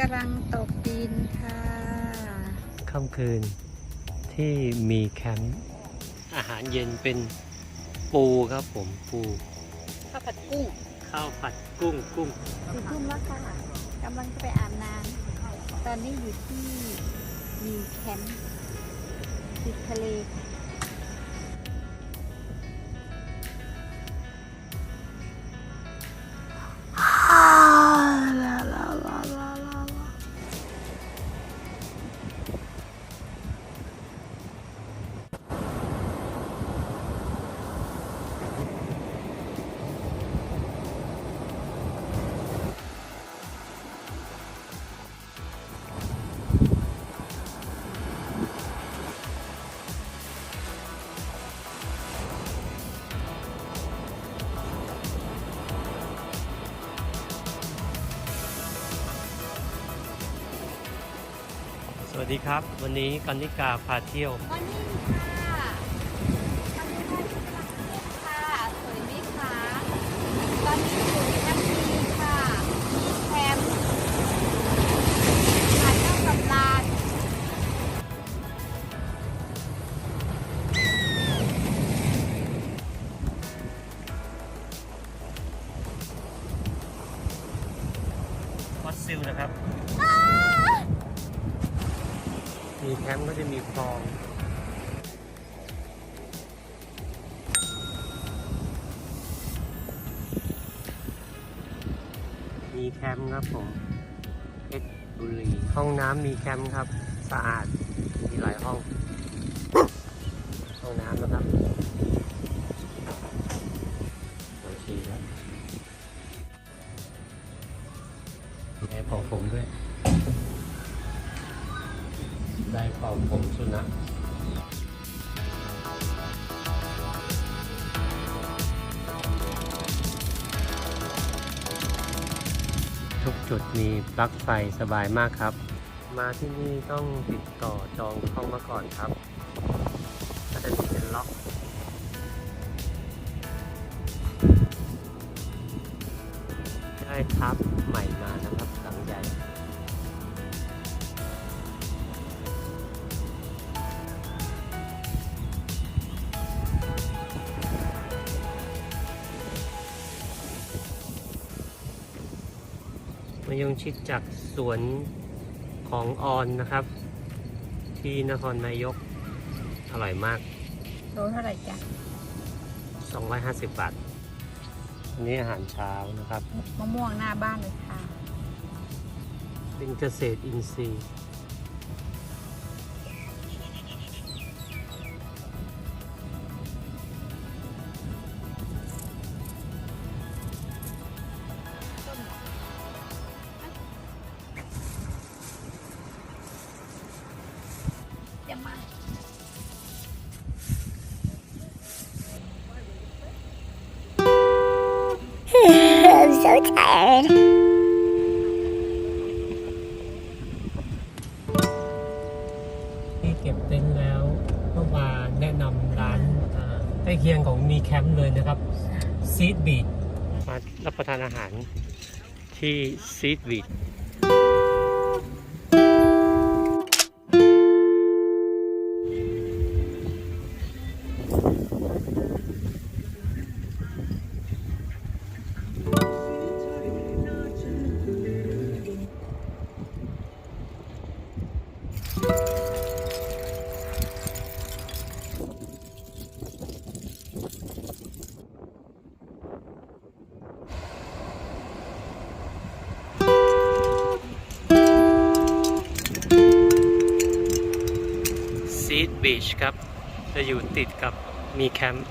กำลังตกดินค่ะค่ำคืนที่มีแคมป์อาหารเย็นเป็นปูครับผมปูข้าวผัดกุ้งข้าวผัดกุ้งกุ้งสี่ทุ่มแล้วค่ะกำลังจะไปอาบน้ำตอนนี้อยู่ที่มีแคมป์ติดทะเลค่ะ วัสดีครับ วันนี้กันนิกาพาเที่ยว วันนี้ค่ะวันนี้ได้ที่กำลังเที่ยวค่ะสวยไหมคะตอนนี้อยู่แคมป์ดีค่ะมีแคมป์หาดเจ้ากำลานวัดซิลนะครับ มีแคมป์ก็จะมีคลองมีแคมป์ครับผมเพชรบุรีห้องน้ำมีแคมป์ครับ สะอาด มีหลายห้อง ห้องน้ำนะครับโอเคแล้วมีแอร์ผมด้วย ได้เป่าผมสุนัขทุกจุดมีปลั๊กไฟสบายมากครับ มาที่นี่ต้องติดต่อจองเข้ามาก่อนครับก็จะมีเป็นล็อกได้ทับใหม่มานะครับหลังใหญ่ มายงชิดจากสวนของออนนะครับ ที่นครนายก อร่อยมากโลเท่าไหร่จ๊ะ250 บาท อันนี้อาหารเช้านะครับ มะม่วงหน้าบ้านเลยค่ะ เป็นเกษตรอินทรีย์ so tired. ที่เก็บเต็นท์แล้วก็มาแนะนำร้านอ่าใกล้เคียงของมีแคมป์เลยนะครับซีดบีดมารับประทานอาหารที่ซีดบีด ซีดบีชครับ จะอยู่ติดกับมีแคมป์